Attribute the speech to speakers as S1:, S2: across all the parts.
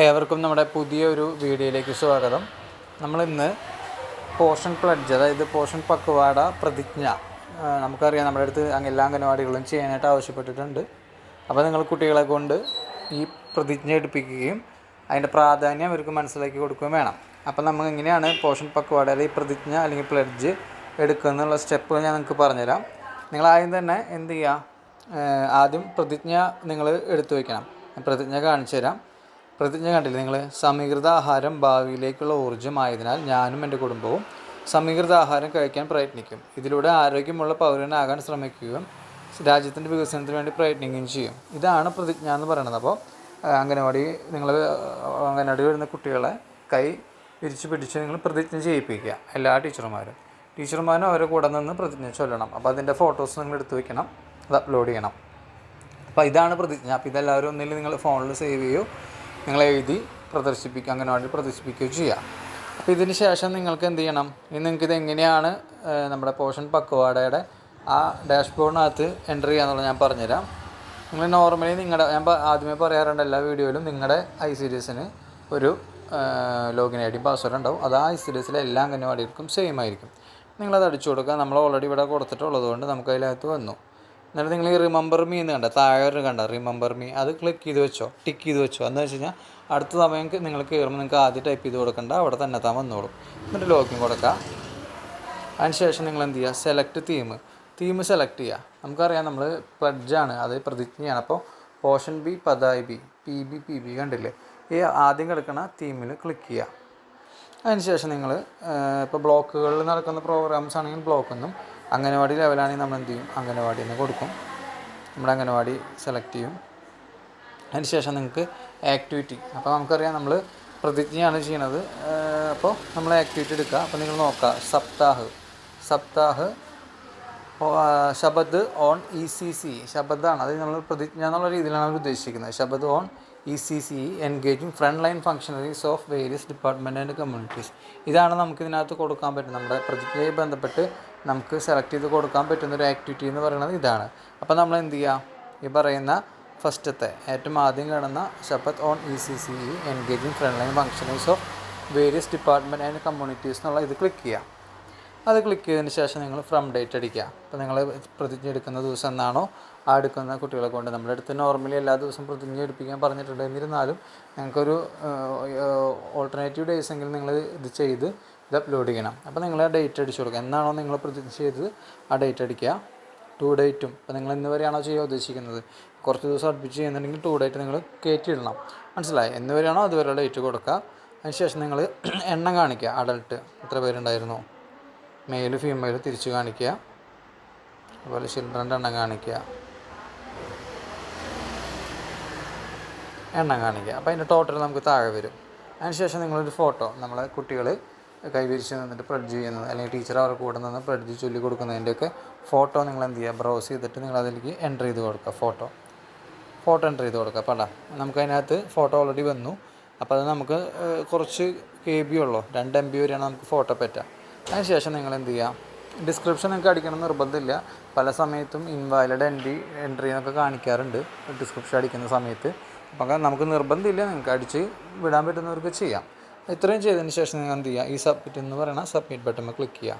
S1: ഏവർക്കും നമ്മുടെ പുതിയൊരു വീഡിയോയിലേക്ക് സ്വാഗതം. നമ്മളിന്ന് പോഷൻ പ്ലഡ്ജ് അതായത് പോഷൻ പക്വാട പ്രതിജ്ഞ നമുക്കറിയാം നമ്മുടെ അടുത്ത് എല്ലാ അംഗനവാടികളും ചെയ്യാനായിട്ട് ആവശ്യപ്പെട്ടിട്ടുണ്ട്. അപ്പോൾ നിങ്ങൾ കുട്ടികളെ കൊണ്ട് ഈ പ്രതിജ്ഞ എടുപ്പിക്കുകയും അതിന്റെ പ്രാധാന്യം അവർക്ക് മനസ്സിലാക്കി കൊടുക്കുകയും വേണം. അപ്പോൾ നമ്മൾ എങ്ങനെയാണ് പോഷൻ പക്വാടയുടെ ഈ പ്രതിജ്ഞ അല്ലെങ്കിൽ പ്ലഡ്ജ് എടുക്കുക എന്നുള്ള സ്റ്റെപ്പ് ഞാൻ നിങ്ങൾക്ക് പറഞ്ഞുതരാം. നിങ്ങൾ ആദ്യം തന്നെ എന്ത് ചെയ്യുക? ആദ്യം പ്രതിജ്ഞ നിങ്ങൾ എടുത്തു വയ്ക്കണം. പ്രതിജ്ഞ കാണിച്ചു തരാം പ്രതിജ്ഞ കണ്ടില്ല നിങ്ങൾ സമീകൃത ആഹാരം ഭാവിയിലേക്കുള്ള ഊർജമായതിനാൽ ഞാനും എന്റെ കുടുംബവും സമീകൃത ആഹാരം കഴിക്കാൻ പ്രയത്നിക്കും. ഇതിലൂടെ ആരോഗ്യമുള്ള പൗരനാകാൻ ശ്രമിക്കുകയും രാജ്യത്തിന്റെ വികസനത്തിന് വേണ്ടി പ്രയത്നിക്കുകയും ചെയ്യും. ഇതാണ് പ്രതിജ്ഞ എന്ന് പറയുന്നത്. അപ്പോൾ അംഗനവാടി നിങ്ങൾ അംഗനവാടി വരുന്ന കുട്ടികളെ കൈ വിരിച്ച് പിടിച്ച് നിങ്ങൾ പ്രതിജ്ഞ ചെയ്യിപ്പിക്കുക. എല്ലാ ടീച്ചർമാരും. ടീച്ചർമാരും അവരെ കൂടെ നിന്ന് പ്രതിജ്ഞ ചൊല്ലണം. അപ്പോൾ അതിന്റെ ഫോട്ടോസ് നിങ്ങൾ എടുത്തു വയ്ക്കണം അത് അപ്ലോഡ് ചെയ്യണം. അപ്പോൾ ഇതാണ് പ്രതിജ്ഞ. അപ്പോൾ ഇതെല്ലാവരും ഒന്നിൽ നിങ്ങൾ ഫോണിൽ സേവ് ചെയ്യുകയോ നിങ്ങൾ എഴുതി പ്രദർശിപ്പിക്കുക അങ്ങനെ അംഗനവാടി പ്രദർശിപ്പിക്കുകയോ ചെയ്യാം. അപ്പോൾ ഇതിന് ശേഷം നിങ്ങൾക്ക് എന്ത് ചെയ്യണം? ഇനി നിങ്ങൾക്ക് ഇത് എങ്ങനെയാണ് നമ്മുടെ പോഷൻ പക്വാടയുടെ ആ ഡാഷ്ബോർഡിനകത്ത് എന്റർ ചെയ്യാന്നുള്ളത് ഞാൻ പറഞ്ഞുതരാം. നിങ്ങൾ നോർമലി നിങ്ങളുടെ ഞാൻ ആദ്യമേ പറയാറുണ്ട് എല്ലാ വീഡിയോയിലും നിങ്ങളുടെ ഐ സീരീസിന് ഒരു ലോഗിൻ ഐ ഡി പാസ്വേഡ് ഉണ്ടാവും. അത് ആ ഐ സീരീസിലെ എല്ലാ അംഗനവാടികൾക്കും സെയിം ആയിരിക്കും. നിങ്ങളത് അടിച്ചു കൊടുക്കുക. നമ്മൾ ഓൾറെഡി ഇവിടെ കൊടുത്തിട്ടുള്ളത് കൊണ്ട് നമുക്ക് അതിനകത്ത് വന്നു. എന്നിട്ട് നിങ്ങൾ ഈ റിമെമ്പർ മീ എന്ന് കണ്ട? താഴെ ഒരു കണ്ട? റിമെമ്പർ മീ അത് ക്ലിക്ക് ചെയ്ത് വെച്ചോ ടിക്ക് ചെയ്ത് വെച്ചോ. എന്ന് വെച്ച് കഴിഞ്ഞാൽ അടുത്ത സമയം നിങ്ങൾ കയറുമ്പോൾ നിങ്ങൾക്ക് ആദ്യം ടൈപ്പ് ചെയ്ത് കൊടുക്കണ്ട. അവിടെ തന്നെ താൻ വന്നോളും. എന്നിട്ട് ലോഗിൻ കൊടുക്കുക അതിനുശേഷം നിങ്ങൾ എന്ത് ചെയ്യുക? സെലക്ട് തീം തീം സെലക്ട് ചെയ്യുക. നമുക്കറിയാം നമ്മൾ പ്ലഡ്ജാണ് അത് പ്രതിജ്ഞയാണ്. അപ്പോൾ Poshan Bhi Padhai Bhi P B P B കണ്ടില്ലേ? ഈ ആദ്യം കിടക്കുന്ന തീമിൽ ക്ലിക്ക് ചെയ്യുക. അതിനുശേഷം നിങ്ങൾ ഇപ്പോൾ ബ്ലോക്കുകളിൽ നടക്കുന്ന പ്രോഗ്രാംസ് ആണെങ്കിൽ ബ്ലോക്ക് എന്നും അംഗനവാടി ലെവലാണെങ്കിൽ നമ്മൾ എന്ത് ചെയ്യും അംഗനവാടി തന്നെ കൊടുക്കും. നമ്മുടെ അംഗനവാടി സെലക്ട് ചെയ്യും. അതിനുശേഷം നിങ്ങൾക്ക് ആക്ടിവിറ്റി അപ്പോൾ നമുക്കറിയാം നമ്മൾ പ്രതിജ്ഞയാണ് ചെയ്യണത്. അപ്പോൾ നമ്മൾ ആക്ടിവിറ്റി എടുക്കുക. അപ്പോൾ നിങ്ങൾ നോക്കുക. Saptah. Saptah Shapath on E C C ശബദാണ്. അത് നമ്മൾ പ്രതിജ്ഞ എന്നുള്ള രീതിയിലാണ് അവർ ഉദ്ദേശിക്കുന്നത്. Shapath on E C C engaging front line functionaries of various department and communities ഇതാണ് നമുക്ക് ഇതിനകത്ത് കൊടുക്കാൻ പറ്റുന്നത്. നമ്മുടെ പ്രൊജക്റ്റുമായി ബന്ധപ്പെട്ട് നമുക്ക് സെലക്ട് ചെയ്ത് കൊടുക്കാൻ പറ്റുന്ന ഒരു ആക്ടിവിറ്റി എന്ന് പറയുന്നത് ഇതാണ്. അപ്പോൾ നമ്മൾ എന്ത് ചെയ്യുക ഈ പറയുന്ന ഫസ്റ്റത്തെ ഏറ്റവും ആദ്യം കാണുന്ന Shapath on E C C engaging front line functionaries of various department and communities എന്നുള്ള ഇത് ക്ലിക്ക് ചെയ്യുക അത് ക്ലിക്ക് ചെയ്തതിന് ശേഷം നിങ്ങൾ ഫ്രം ഡേറ്റ് അടിക്കുക. അപ്പോൾ നിങ്ങൾ പ്രതിജ്ഞ എടുക്കുന്ന ദിവസം എന്നാണോ ആ എടുക്കുന്ന കുട്ടികളെ കൊണ്ട് നമ്മുടെ അടുത്ത് നോർമലി എല്ലാ ദിവസവും പ്രതിജ്ഞ എടുപ്പിക്കാൻ പറഞ്ഞിട്ടുണ്ട്. എന്നിരുന്നാലും ഞങ്ങൾക്കൊരു ഓൾട്ടർനേറ്റീവ് ഡേയ്സ് എങ്കിൽ നിങ്ങൾ ഇത് ചെയ്ത് ഇത് അപ്ലോഡ് ചെയ്യണം. അപ്പോൾ നിങ്ങൾ ആ ഡേറ്റ് അടിച്ചു കൊടുക്കുക. എന്നാണോ നിങ്ങൾ പ്രതിജ്ഞ ചെയ്തത്? ആ ഡേറ്റ് അടിക്കുക. ടു ഡേറ്റും അപ്പോൾ നിങ്ങൾ ഇന്ന് വരെയാണോ ചെയ്യാൻ ഉദ്ദേശിക്കുന്നത്? കുറച്ച് ദിവസം അടുപ്പിച്ച് ചെയ്യുന്നുണ്ടെങ്കിൽ ടു ഡേറ്റ് നിങ്ങൾ കയറ്റിയിടണം. മനസ്സിലായി? എന്ന് വരെയാണോ? അതുവരെ ഡേറ്റ് കൊടുക്കുക. അതിനുശേഷം നിങ്ങൾ എണ്ണം കാണിക്കുക. അഡൾട്ട് എത്ര പേരുണ്ടായിരുന്നു? മെയിൽ ഫീമെയിൽ തിരിച്ച് കാണിക്കുക. അതുപോലെ ചിൽഡ്രന്റെ എണ്ണം കാണിക്കുക. എണ്ണം കാണിക്കുക. അപ്പോൾ അതിന്റെ ടോട്ടൽ നമുക്ക് താഴെ വരും. അതിനുശേഷം നിങ്ങളൊരു ഫോട്ടോ നമ്മളെ കുട്ടികൾ കൈവിരിച്ച് നിന്നിട്ട് പ്രഡ്ജ് ചെയ്യുന്നത് അല്ലെങ്കിൽ ടീച്ചർ അവരുടെ കൂടെ നിന്ന് പ്രഡ്ജ് ചൊല്ലി കൊടുക്കുന്നതിന്റെയൊക്കെ ഫോട്ടോ നിങ്ങൾ എന്ത് ചെയ്യുക? ബ്രൗസ് ചെയ്തിട്ട് നിങ്ങൾ അതിലേക്ക് എന്റർ ചെയ്ത് കൊടുക്കുക ഫോട്ടോ ഫോട്ടോ എന്റർ ചെയ്ത് കൊടുക്കുക. പടാ നമുക്ക് അതിനകത്ത് ഫോട്ടോ ഓൾറെഡി വന്നു. അപ്പോൾ അത് നമുക്ക് കുറച്ച് കെ ബി ഉള്ളൂ. രണ്ട് എം ബി വരെയാണ് നമുക്ക് ഫോട്ടോ പറ്റുക അതിനുശേഷം നിങ്ങൾ എന്ത് ചെയ്യുക ഡിസ്ക്രിപ്ഷൻ നിങ്ങൾക്ക് അടിക്കണം നിർബന്ധമില്ല. പല സമയത്തും ഇൻവാലിഡ് എൻട്രി എൻട്രി എന്നൊക്കെ കാണിക്കാറുണ്ട്. ഡിസ്ക്രിപ്ഷൻ അടിക്കുന്ന സമയത്ത്. അപ്പം നമുക്ക് നിർബന്ധമില്ല. നിങ്ങൾക്ക് അടിച്ച് വിടാൻ പറ്റുന്നവർക്ക് ചെയ്യാം. ഇത്രയും ചെയ്തതിന് ശേഷം നിങ്ങൾ എന്ത് ചെയ്യുക ഈ സബ്മിറ്റ് എന്ന് പറയുന്ന സബ്മിറ്റ് ബട്ടൺ ക്ലിക്ക് ചെയ്യുക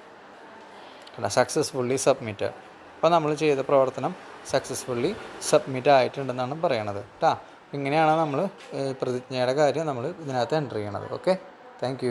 S1: അല്ല സക്സസ്ഫുള്ളി സബ്മിറ്റ് അപ്പോൾ നമ്മൾ ചെയ്ത പ്രവർത്തനം സക്സസ്ഫുള്ളി സബ്മിറ്റ് ആയിട്ടുണ്ടെന്നാണ് പറയണത്. കേട്ടോ ഇങ്ങനെയാണ് നമ്മൾ പ്രതിജ്ഞയുടെ കാര്യം നമ്മൾ ഇതിനകത്ത് എന്റർ ചെയ്യണത്. Okay thank